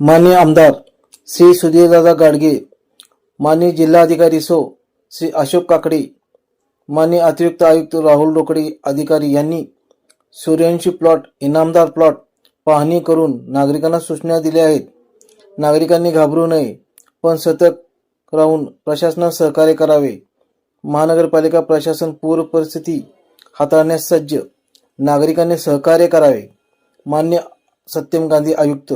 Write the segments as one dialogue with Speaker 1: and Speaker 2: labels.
Speaker 1: मान्य आमदार श्री सुधीरदादा गाडगे मान्य जिल्हाधिकारी सो श्री अशोक काकडे मान्य अतिरिक्त आयुक्त राहुल रोकडे अधिकारी यांनी सूर्यवंशी प्लॉट इनामदार प्लॉट पाहणी करून नागरिकांना सूचना दिल्या आहेत. नागरिकांनी घाबरू नये पण सतर्क राहून प्रशासनास सहकार्य करावे. महानगरपालिका प्रशासन पूर परिस्थिती हाताळण्यास सज्ज नागरिकांनी सहकार्य करावे. मान्य सत्यम गांधी आयुक्त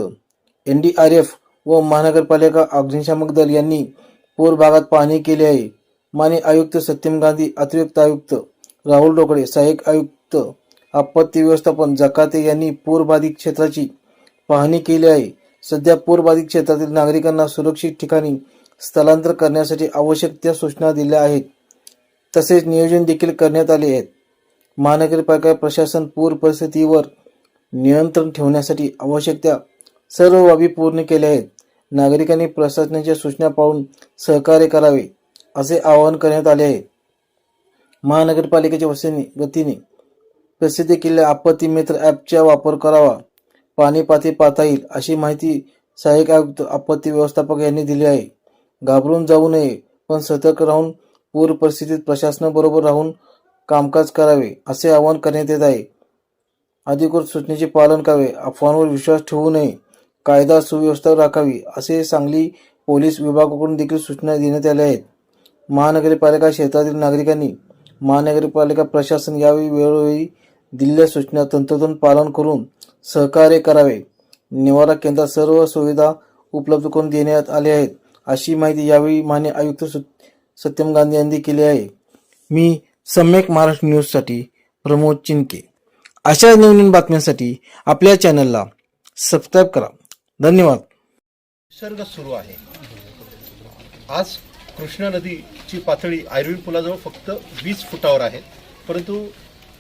Speaker 1: एन डी आर एफ व महानगरपालिका अग्निशामक दल यांनी पूर भागात पाहणी केली आहे. माने आयुक्त सत्यम गांधी अतिरिक्त आयुक्त राहुल डोकडे सहाय्यक आयुक्त आपत्ती व्यवस्थापन जकाते यांनी पूरबाधित क्षेत्राची पाहणी केली आहे. सध्या पूरबाधित क्षेत्रातील नागरिकांना सुरक्षित ठिकाणी स्थलांतर करण्यासाठी आवश्यक त्या सूचना दिल्या आहेत. तसेच नियोजन देखील करण्यात आले आहेत. महानगरपालिका प्रशासन पूर परिस्थितीवर नियंत्रण ठेवण्यासाठी आवश्यक त्या सर्व बाबी पूर्ण केल्या आहेत. नागरिकांनी प्रशासनाच्या सूचना पाळून सहकार्य करावे असे आवाहन करण्यात आले आहे. महानगरपालिकेच्या वतीने वतीने प्रसिद्ध केलेल्या आपत्ती मित्र ॲपचा वापर करावा पाणी पाहता येईल अशी माहिती सहाय्यक आयुक्त आपत्ती व्यवस्थापक यांनी दिली आहे. घाबरून जाऊ नये पण सतर्क राहून पूर परिस्थितीत प्रशासनाबरोबर राहून कामकाज करावे असे आवाहन करण्यात येत आहे. अधिकृत सूचनेचे पालन करावे अफवांवर विश्वास ठेवू नये. कायदा सुव्यवस्था राखावी असे सांगली पोलीस विभागाकडून देखील सूचना देण्यात आल्या आहेत. महानगरपालिका क्षेत्रातील नागरिकांनी महानगरपालिका प्रशासन यावेळी वेळोवेळी दिलेल्या सूचना तंतोतंत पालन करून सहकार्य करावे. निवारा केंद्रात सर्व सुविधा उपलब्ध करून देण्यात आल्या आहेत अशी माहिती यावेळी मान्य आयुक्त सत्यम गांधी यांनी केली आहे. मी सम्यक महाराष्ट्र न्यूजसाठी प्रमोद चिनके अशा नवीन बातम्यांसाठी आपल्या चॅनलला सबस्क्राईब करा. धन्यवाद.
Speaker 2: निसर्ग सुरू आहे. आज कृष्णा नदीची पातळी आयुर्वेद पुलाजवळ फक्त वीस फुटावर आहे. परंतु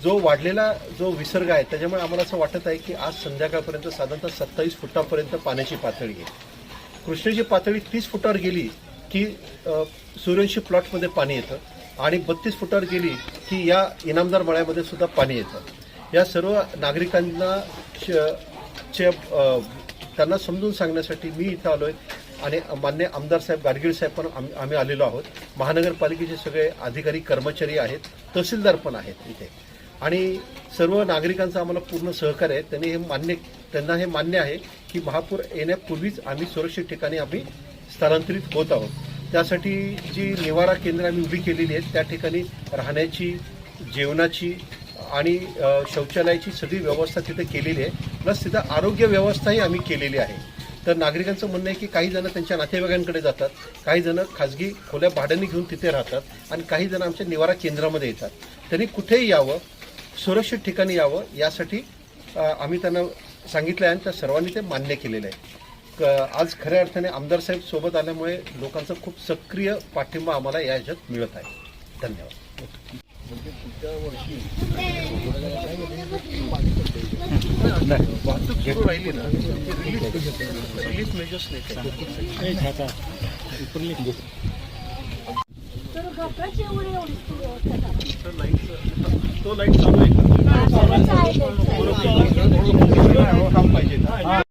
Speaker 2: जो वाढलेला जो विसर्ग आहे त्याच्यामुळे आम्हाला असं वाटत आहे की आज संध्याकाळपर्यंत साधारणतः सत्तावीस फुटापर्यंत पाण्याची पातळी आहे. कृष्णेची पातळी तीस फुटावर गेली की अ, सूर्यवंशी प्लॉटमध्ये पाणी येतं आणि बत्तीस फुटावर गेली की या इनामदार मळ्यामध्ये सुद्धा पाणी येतं. या सर्व नागरिकांना च्या चे त्यांना समजून सांगण्यासाठी मी इथं आलोय. आणि मान्य आमदार साहेब गाडगीळ साहेब पण आम- आम्ही आलेलो आहोत. महानगरपालिकेचे सगळे अधिकारी कर्मचारी आहेत. तहसीलदार पण आहेत इथे. आणि सर्व नागरिकांचं आम्हाला पूर्ण सहकार्य आहे. त्यांनी हे मान्य त्यांना हे मान्य आहे की महापूर येण्यापूर्वीच आम्ही सुरक्षित ठिकाणी आम्ही स्थलांतरित होत आहोत. त्यासाठी जी निवारा केंद्र आम्ही उभी केलेली आहेत त्या ठिकाणी राहण्याची जेवणाची आणि शौचालयाची सगळी व्यवस्था तिथे केलेली आहे. प्लस तिथं आरोग्य व्यवस्थाही आम्ही केलेली आहे. तर नागरिकांचं म्हणणं आहे की काही जण त्यांच्या नातेवाईकांकडे जातात काही जण खाजगी खोल्या भाड्याने घेऊन तिथे राहतात आणि काही जण आमच्या निवारा केंद्रामध्ये येतात. त्यांनी कुठेही यावं सुरक्षित ठिकाणी यावं यासाठी आम्ही त्यांना सांगितलं आहे आणि त्या सर्वांनी ते मान्य केलेलं आहे. क- आज खऱ्या अर्थाने आमदार साहेब सोबत आल्यामुळे लोकांचा खूप सक्रिय पाठिंबा आम्हाला या ह्याच्यात मिळत आहे. धन्यवाद. वाहतूक सुरू राहिली ना रिलीफ मेजर्स नाही
Speaker 3: तर घाटाची एवढी एवढी सुरू होतात.
Speaker 2: तो लाइट चालू आहे. का काम पाहिजे